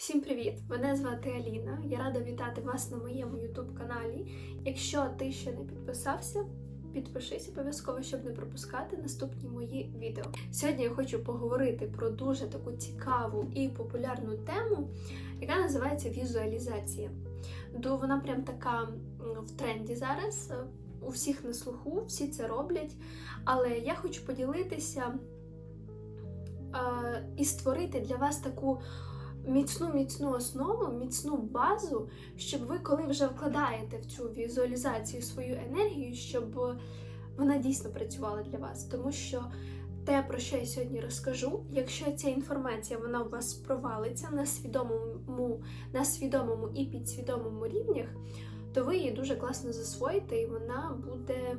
Всім привіт! Мене звати Аліна. Я рада вітати вас на моєму YouTube каналі. Якщо ти ще не підписався, підпишись обов'язково, щоб не пропускати наступні мої відео. Сьогодні я хочу поговорити про дуже таку цікаву і популярну тему, яка називається візуалізація. Ду вона прям така в тренді зараз. У всіх на слуху, всі це роблять. Але я хочу поділитися е, і створити для вас таку міцну міцну основу, міцну базу, щоб ви, коли вже вкладаєте в цю візуалізацію свою енергію, щоб вона дійсно працювала для вас. Тому що те, про що я сьогодні розкажу, якщо ця інформація вона у вас провалиться на свідомому, на свідомому і підсвідомому рівнях, то ви її дуже класно засвоїте, і вона буде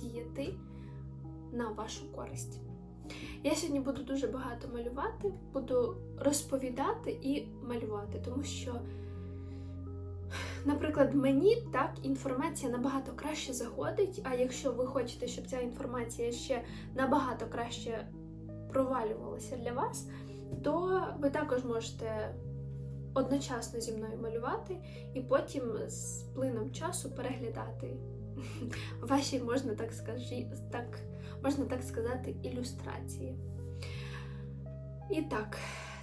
діяти на вашу користь. Я сьогодні буду дуже багато малювати, буду розповідати і малювати, тому що, наприклад, мені так інформація набагато краще заходить. А якщо ви хочете, щоб ця інформація ще набагато краще провалювалася для вас, то ви також можете одночасно зі мною малювати і потім з плином часу переглядати ваші, можна так скажі, так можна так сказати, ілюстрації. І так,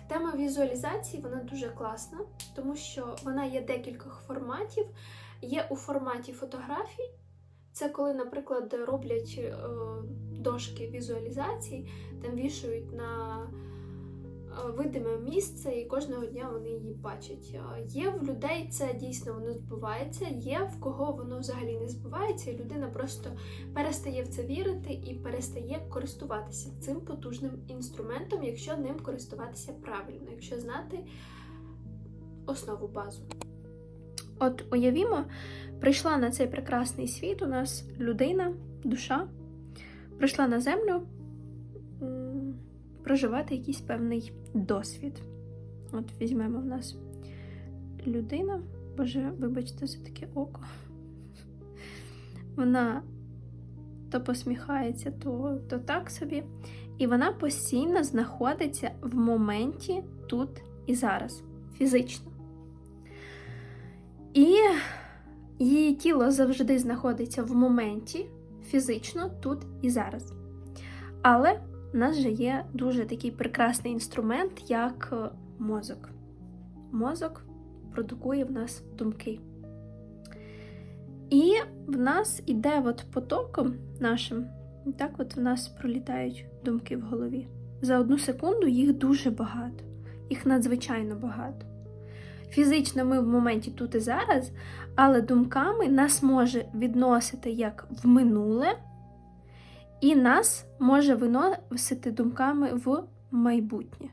тема візуалізації вона дуже класна, тому що вона є декількох форматів. Є у форматі фотографій. Це коли, наприклад, роблять е, дошки візуалізацій, там вішають на видиме місце, і кожного дня вони її бачать. Е, Є в людей це дійсно воно збувається, є в кого воно взагалі не збувається, і людина просто перестає в це вірити і перестає користуватися цим потужним інструментом, якщо ним користуватися правильно, якщо знати основу базу. От уявімо, прийшла на цей прекрасний світ у нас людина, душа, прийшла на землю проживати якийсь певний досвід. От візьмемо в нас людина, боже, вибачте за таке око. Вона то посміхається, то, то так собі. І вона постійно знаходиться в моменті тут і зараз, фізично. І її тіло завжди знаходиться в моменті фізично тут і зараз. Але в нас же є дуже такий прекрасний інструмент, як е, мозок. Мозок продукує в нас думки. І в нас іде от потоком нашим, і так от в нас пролітають думки в голові. За одну секунду їх дуже багато, їх надзвичайно багато. Фізично ми в моменті тут і зараз, але думками нас може відносити як в минуле, і нас може виносити думками в майбутнє.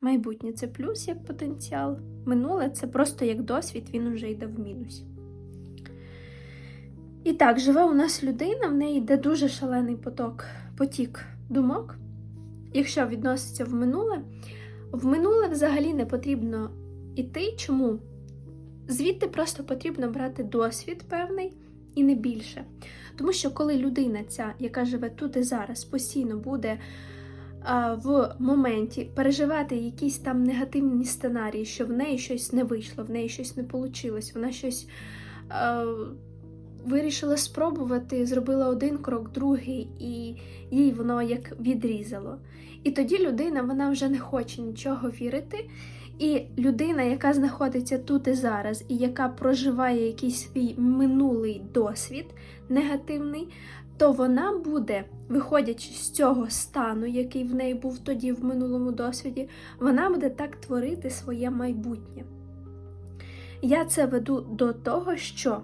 Майбутнє це плюс як потенціал. Минуле це просто як досвід, він уже йде в мінус. І так, живе у нас людина, в неї йде дуже шалений поток, потік думок. Якщо відноситься в минуле, в минуле взагалі не потрібно іти. Чому? Звідти просто потрібно брати досвід певний і не більше. Тому що коли людина, ця, яка живе тут і зараз, постійно буде а, в моменті переживати якісь там негативні сценарії, що в неї щось не вийшло, в неї щось не вийшло, вона щось а, вирішила спробувати, зробила один крок, другий, і їй воно як відрізало. І тоді людина вона вже не хоче нічого вірити. І людина, яка знаходиться тут і зараз, і яка проживає якийсь свій минулий досвід негативний, то вона буде, виходячи з цього стану, який в неї був тоді в минулому досвіді, вона буде так творити своє майбутнє. Я це веду до того, що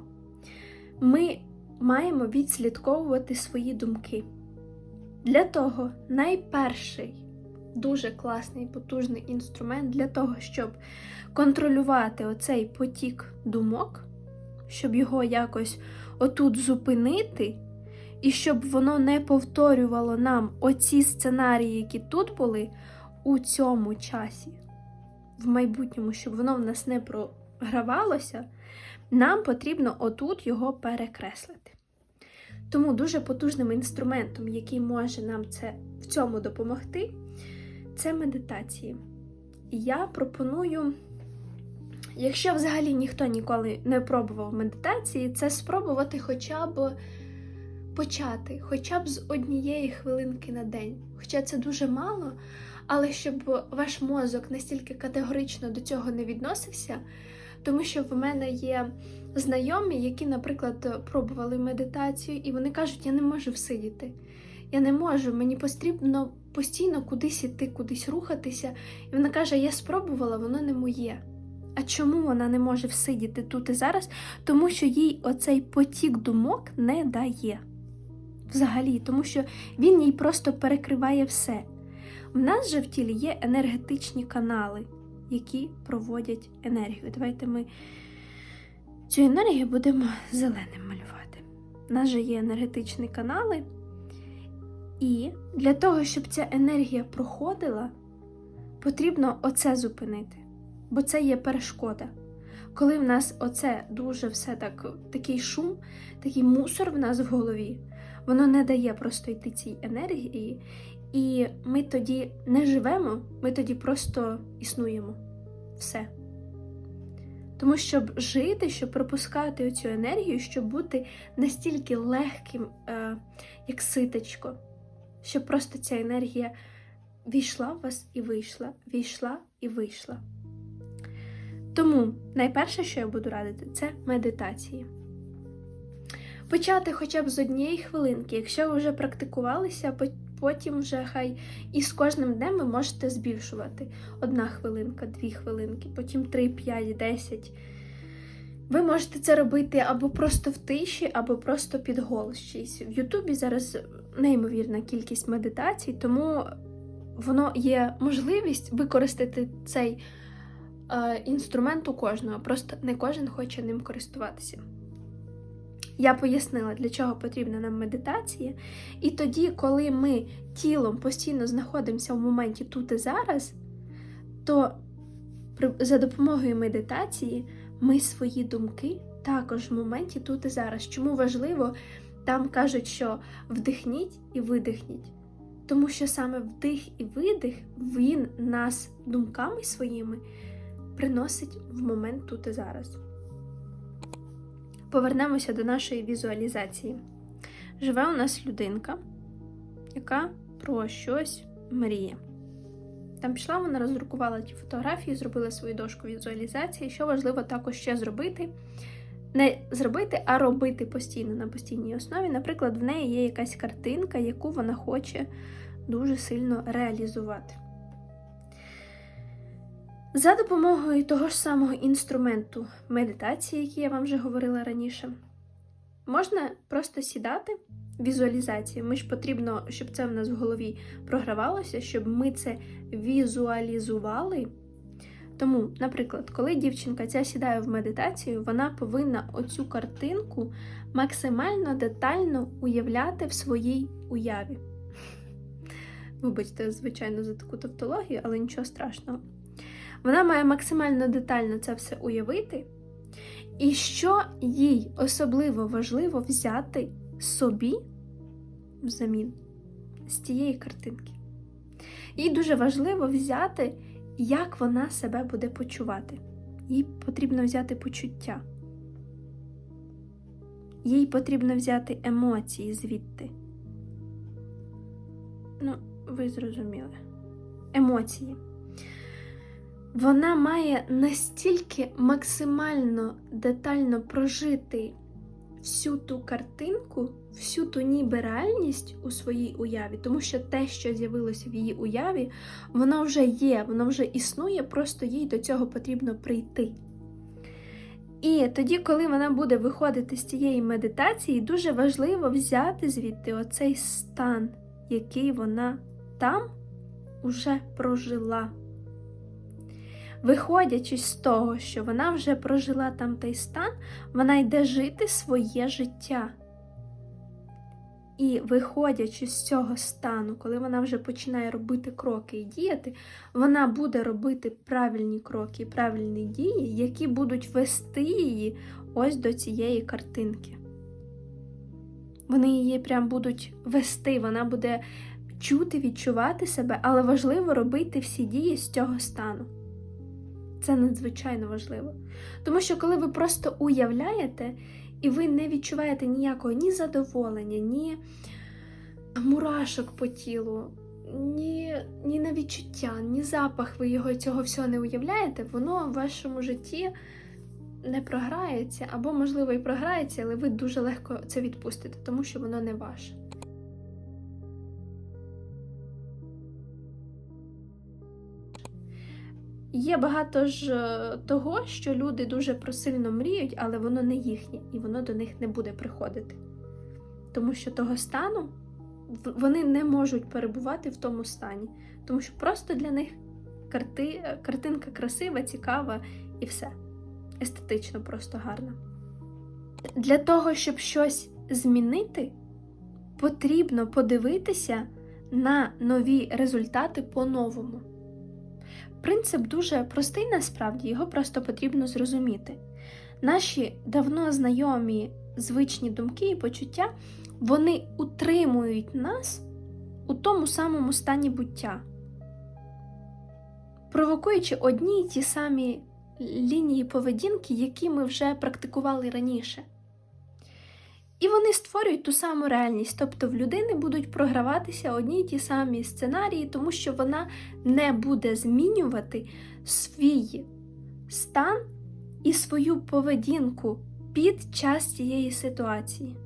ми маємо відслідковувати свої думки. Для того найперший дуже класний потужний інструмент для того, щоб контролювати оцей потік думок, щоб його якось отут зупинити, і щоб воно не повторювало нам оці сценарії, які тут були, у цьому часі, в майбутньому, щоб воно в нас не програвалося, нам потрібно отут його перекреслити. Тому дуже потужним інструментом, який може нам це в цьому допомогти, це медитації. я пропоную, якщо взагалі ніхто ніколи не пробував медитації, це спробувати хоча б почати, хоча б з однієї хвилинки на день. Хоча це дуже мало, але щоб ваш мозок настільки категорично до цього не відносився, тому що в мене є знайомі, які, наприклад, пробували медитацію, і вони кажуть, я не можу всидіти. Я не можу, мені потрібно постійно кудись іти, кудись рухатися. І вона каже: Я спробувала, воно не моє. А чому вона не може всидіти тут і зараз? Тому що їй оцей потік думок не дає. Взагалі, тому що він їй просто перекриває все. В нас же в тілі є енергетичні канали, які проводять енергію. Давайте ми цю енергію будемо зеленим малювати. У нас же є енергетичні канали. І для того, щоб ця енергія проходила, потрібно оце зупинити, бо це є перешкода. Коли в нас оце дуже все так, такий шум, такий мусор в нас в голові, воно не дає просто йти цій енергії, і ми тоді не живемо, ми тоді просто існуємо. Все. Тому щоб жити, щоб пропускати цю енергію, щоб бути настільки легким, е, як ситочко щоб просто ця енергія війшла в вас і вийшла, війшла і вийшла. Тому найперше, що я буду радити, це медитації. Почати хоча б з однієї хвилинки, якщо ви вже практикувалися, потім вже хай і з кожним днем ви можете збільшувати. Одна хвилинка, дві хвилинки, потім три, п'ять, десять. Ви можете це робити або просто в тиші, або просто під голос чийсь. В Ютубі зараз неймовірна кількість медитацій, тому воно є можливість використати цей е, інструмент у кожного. Просто не кожен хоче ним користуватися. Я пояснила, для чого потрібна нам медитація. І тоді, коли ми тілом постійно знаходимося в моменті тут і зараз, то за допомогою медитації ми свої думки також в моменті тут і зараз. Чому важливо, там кажуть, що вдихніть і видихніть. Тому що саме вдих і видих він нас думками своїми приносить в момент тут і зараз. Повернемося до нашої візуалізації. Живе у нас людинка, яка про щось мріє. Там пішла, вона роздрукувала ті фотографії, зробила свою дошку візуалізації. Що важливо також ще зробити. Не зробити, а робити постійно на постійній основі. Наприклад, в неї є якась картинка, яку вона хоче дуже сильно реалізувати. За допомогою того ж самого інструменту медитації, який я вам вже говорила раніше, можна просто сідати візуалізацію. Ми ж потрібно, щоб це в нас в голові програвалося, щоб ми це візуалізували. Тому, наприклад, коли дівчинка ця сідає в медитацію, вона повинна оцю картинку максимально детально уявляти в своїй уяві. Вибачте, звичайно, за таку тавтологію, але нічого страшного. Вона має максимально детально це все уявити. І що їй особливо важливо взяти собі взамін з тієї картинки. Їй дуже важливо взяти, як вона себе буде почувати. Їй потрібно взяти почуття. Їй потрібно взяти емоції звідти. Ну, ви зрозуміли. Емоції. Вона має настільки максимально детально прожити всю ту картинку, всю ту ніби реальність у своїй уяві, тому що те, що з'явилося в її уяві, воно вже є, воно вже існує, просто їй до цього потрібно прийти. І тоді, коли вона буде виходити з цієї медитації, дуже важливо взяти звідти оцей стан, який вона там уже прожила. Виходячи з того, що вона вже прожила там той стан, вона йде жити своє життя. І виходячи з цього стану, коли вона вже починає робити кроки і діяти, вона буде робити правильні кроки і правильні дії, які будуть вести її ось до цієї картинки. Вони її прям будуть вести, вона буде чути, відчувати себе, але важливо робити всі дії з цього стану. Це надзвичайно важливо. Тому що коли ви просто уявляєте, і ви не відчуваєте ніякого ні задоволення, ні мурашок по тілу, ні, ні на відчуття, ні запах, ви його цього всього не уявляєте, воно в вашому житті не програється, або, можливо, і програється, але ви дуже легко це відпустите, тому що воно не ваше. Є багато ж е, того, що люди дуже просильно мріють, але воно не їхнє, і воно до них не буде приходити. Тому що того стану вони не можуть перебувати в тому стані, тому що просто для них карти, картинка красива, цікава і все. Естетично просто гарна. Для того, щоб щось змінити, потрібно подивитися на нові результати по-новому. Принцип дуже простий насправді, його просто потрібно зрозуміти. Наші давно знайомі звичні думки і почуття, вони утримують нас у тому самому стані буття, провокуючи одні й ті самі лінії поведінки, які ми вже практикували раніше. І вони створюють ту саму реальність, тобто в людини будуть програватися одні й ті самі сценарії, тому що вона не буде змінювати свій стан і свою поведінку під час цієї ситуації.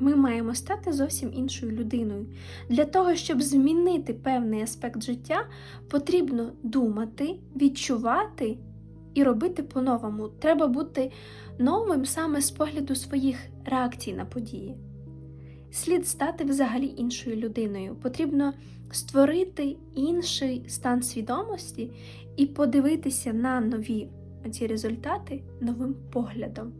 Ми маємо стати зовсім іншою людиною. Для того, щоб змінити певний аспект життя, потрібно думати, відчувати і робити по-новому. Треба бути новим саме з погляду своїх реакцій на події. Слід стати взагалі іншою людиною. Потрібно створити інший стан свідомості і подивитися на нові ці результати новим поглядом.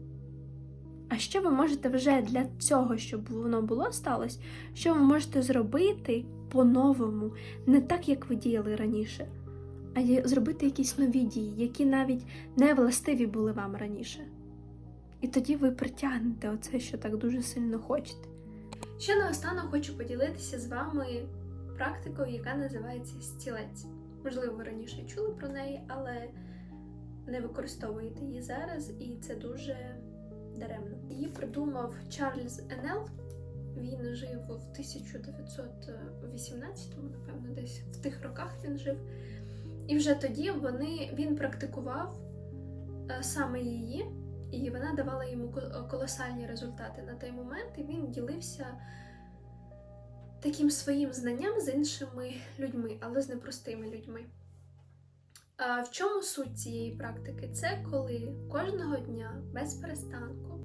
А що ви можете вже для цього, щоб воно було сталося, що ви можете зробити по-новому, не так, як ви діяли раніше, а зробити якісь нові дії, які навіть не властиві були вам раніше. І тоді ви притягнете оце, що так дуже сильно хочете. Ще наостанок хочу поділитися з вами практикою, яка називається стілець. Можливо, ви раніше чули про неї, але не використовуєте її зараз, і це дуже даремно. Її придумав Чарльз Енел. Він жив в 1918-му, напевно, десь в тих роках він жив. І вже тоді вони, він практикував е, саме її, і вона давала йому колосальні результати на той момент, і він ділився таким своїм знанням з іншими людьми, але з непростими людьми. А в чому суть цієї практики? Це коли кожного дня без перестанку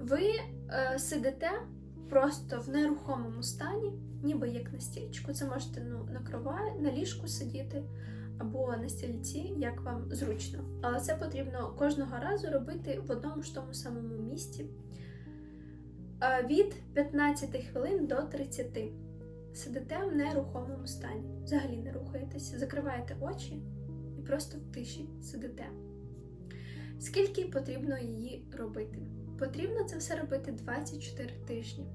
ви е, сидите просто в нерухомому стані, ніби як на стільчику. Це можете ну, на кроваті, на ліжку сидіти або на стільці, як вам зручно. Але це потрібно кожного разу робити в одному ж тому самому місці Е, від 15 хвилин до 30. Сидите в нерухомому стані, взагалі не рухаєтеся, закриваєте очі і просто в тиші сидите. Скільки потрібно її робити? Потрібно це все робити 24 тижні.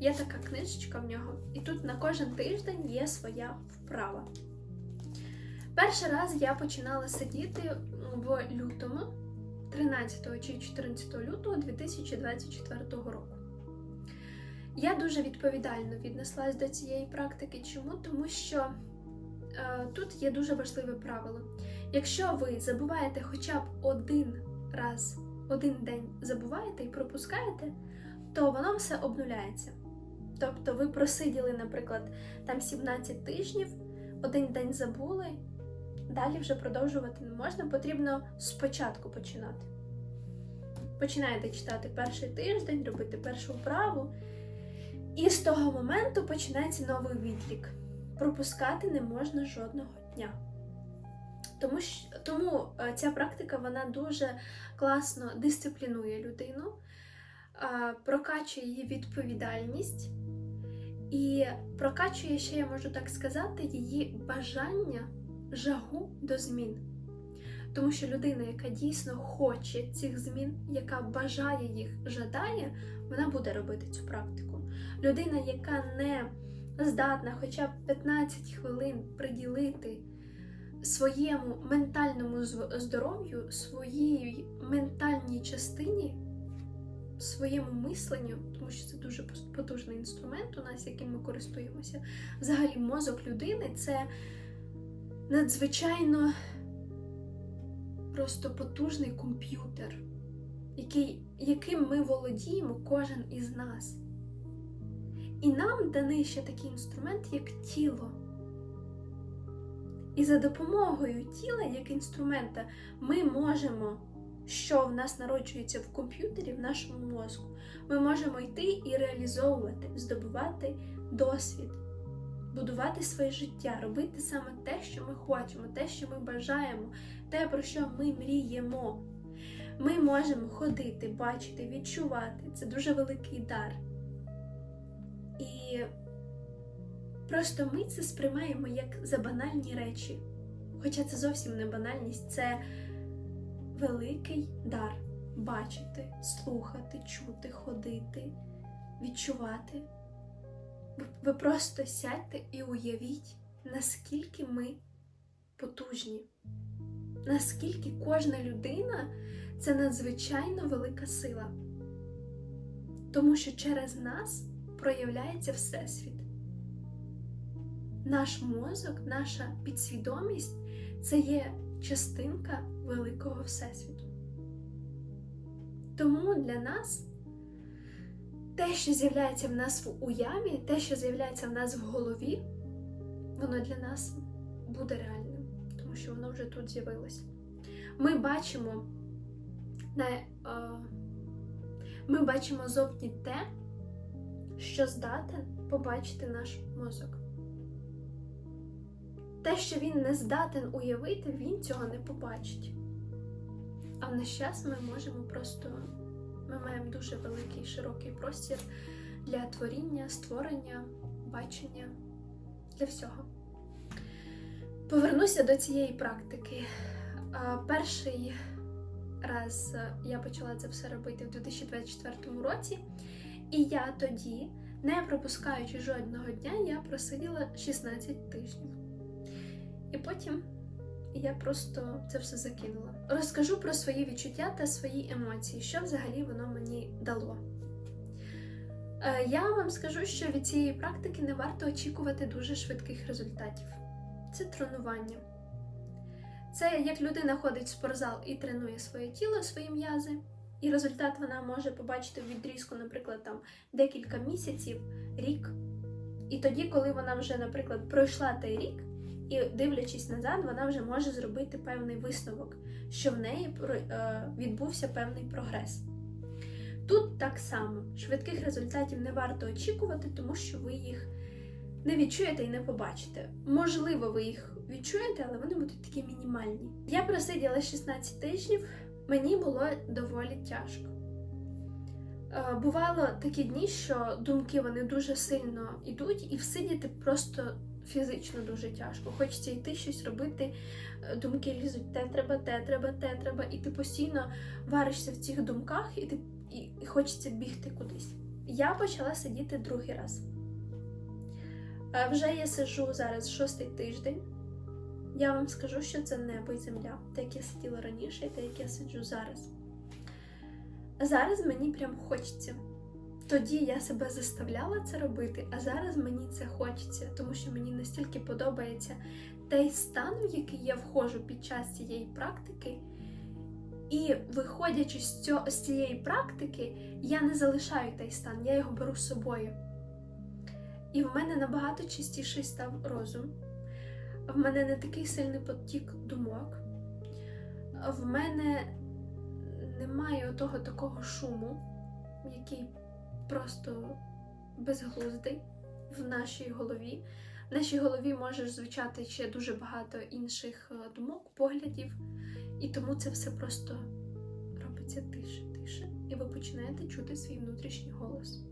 Є така книжечка в нього, і тут на кожен тиждень є своя вправа. Перший раз я починала сидіти в лютому, 13 чи 14 лютого 2024 року. Я дуже відповідально віднеслась до цієї практики. Чому? Тому що е, тут є дуже важливе правило. Якщо ви забуваєте хоча б один раз, один день забуваєте і пропускаєте, то воно все обнуляється. Тобто ви просиділи, наприклад, там 17 тижнів, один день забули, далі вже продовжувати не можна, потрібно спочатку починати. Починаєте читати перший тиждень, робити першу вправу, і з того моменту починається новий відлік. Пропускати не можна жодного дня. Тому, тому е, ця практика вона дуже класно дисциплінує людину, е, прокачує її відповідальність і прокачує ще, я можу так сказати, її бажання, жагу до змін. Тому що людина, яка дійсно хоче цих змін, яка бажає їх, жадає, вона буде робити цю практику. Людина, яка не здатна хоча б 15 хвилин приділити своєму ментальному здоров'ю, своїй ментальній частині, своєму мисленню, тому що це дуже потужний інструмент у нас, яким ми користуємося. Взагалі, мозок людини це надзвичайно просто потужний комп'ютер, який, яким ми володіємо кожен із нас. І нам даний ще такий інструмент, як тіло. І за допомогою тіла, як інструмента, ми можемо, що в нас народжується в комп'ютері, в нашому мозку, ми можемо йти і реалізовувати, здобувати досвід, будувати своє життя, робити саме те, що ми хочемо, те, що ми бажаємо, те, про що ми мріємо. Ми можемо ходити, бачити, відчувати. Це дуже великий дар. І просто ми це сприймаємо як за банальні речі. Хоча це зовсім не банальність, це великий дар бачити, слухати, чути, ходити, відчувати. Ви- просто сядьте і уявіть, наскільки ми потужні, наскільки кожна людина це надзвичайно велика сила. Тому що через нас проявляється Всесвіт. Наш мозок, наша підсвідомість це є частинка великого Всесвіту. Тому для нас те, що з'являється в нас в уяві, те, що з'являється в нас в голові, воно для нас буде реальним, тому що воно вже тут з'явилось. Ми бачимо на, е, ми бачимо зовні те, що здатен побачити наш мозок. Те, що він не здатен уявити, він цього не побачить. А в наш час ми можемо просто, ми маємо дуже великий широкий простір для творіння, створення, бачення, для всього. Повернуся до цієї практики. Перший раз е, я почала це все робити в 2024 році, і я тоді, не пропускаючи жодного дня, я просиділа 16 тижнів. І потім я просто це все закинула. Розкажу про свої відчуття та свої емоції, що взагалі воно мені дало. Е, Я вам скажу, що від цієї практики не варто очікувати дуже швидких результатів. Це тренування. Це як людина ходить в спортзал і тренує своє тіло, свої м'язи, і результат вона може побачити в відрізку, наприклад, там декілька місяців, рік. І тоді, коли вона вже, наприклад, пройшла той рік, і дивлячись назад, вона вже може зробити певний висновок, що в неї е, відбувся певний прогрес. Тут так само швидких результатів не варто очікувати, тому що ви їх не відчуєте і не побачите. Можливо, ви їх відчуєте, але вони будуть такі мінімальні. Я просиділа 16 тижнів, мені було доволі тяжко. Е, Бувало такі дні, що думки вони дуже сильно йдуть, і всидіти просто фізично дуже тяжко. Хочеться йти щось робити, е, думки лізуть, те треба, те треба, те треба, і ти постійно варишся в цих думках, і ти і, хочеться бігти кудись. Я почала сидіти другий раз. Е, Вже я сиджу зараз шостий тиждень. Я вам скажу, що це небо і земля, те, як я сиділа раніше, і те, як я сиджу зараз. Зараз мені прям хочеться. Тоді я себе заставляла це робити, а зараз мені це хочеться, тому що мені настільки подобається той стан, в який я входжу під час цієї практики. І виходячи з, цього, з цієї практики, я не залишаю той стан, я його беру з собою. І в мене набагато чистіший став розум. В мене не такий сильний потік думок. В мене немає того такого шуму, який просто безглуздий в нашій голові. В нашій голові може звучати ще дуже багато інших е, думок, поглядів, і тому це все просто робиться тише, тише, і ви починаєте чути свій внутрішній голос.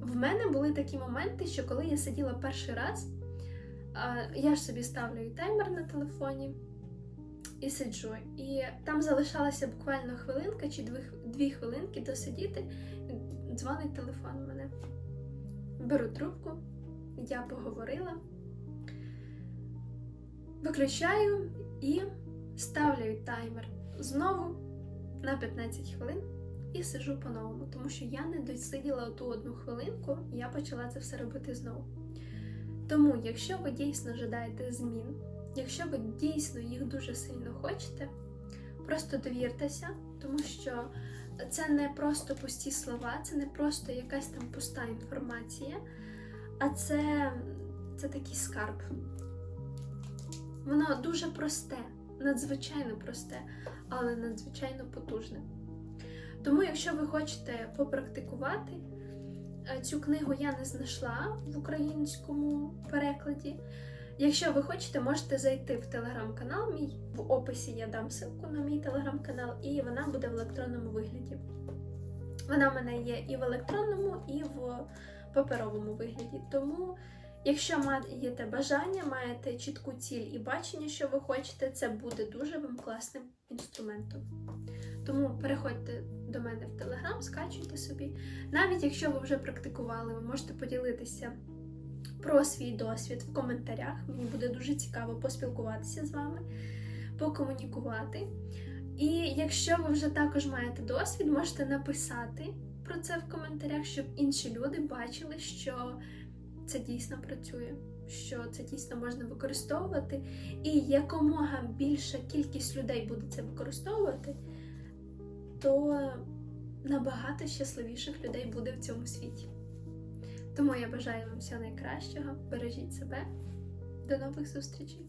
В мене були такі моменти, що коли я сиділа перший раз, я ж собі ставлю і таймер на телефоні і сиджу. І там залишалася буквально хвилинка чи дві, хвилинки досидіти, дзвонить телефон у мене. беру трубку, я поговорила, виключаю і ставлю таймер знову на 15 хвилин і сижу по-новому, тому що я не досиділа ту одну хвилинку, я почала це все робити знову. Тому, якщо ви дійсно жадаєте змін, якщо ви дійсно їх дуже сильно хочете, просто довіртеся, тому що це не просто пусті слова, це не просто якась там пуста інформація, а це, це такий скарб. Воно дуже просте, надзвичайно просте, але надзвичайно потужне. Тому, якщо ви хочете попрактикувати, цю книгу я не знайшла в українському перекладі. Якщо ви хочете, можете зайти в телеграм-канал мій. В описі я дам ссылку на мій телеграм-канал, і вона буде в електронному вигляді. Вона в мене є і в електронному, і в паперовому вигляді. Тому, якщо маєте бажання, маєте чітку ціль і бачення, що ви хочете, це буде дуже вам класним інструментом. Тому переходьте до мене в телеграм, скачуйте собі. Навіть якщо ви вже практикували, ви можете поділитися про свій досвід в коментарях. Мені буде дуже цікаво поспілкуватися з вами, покомунікувати. І якщо ви вже також маєте досвід, можете написати про це в коментарях, щоб інші люди бачили, що це дійсно працює, що це дійсно можна використовувати. І якомога більша кількість людей буде це використовувати, то набагато щасливіших людей буде в цьому світі. Тому я бажаю вам всього найкращого. Бережіть себе. До нових зустрічей!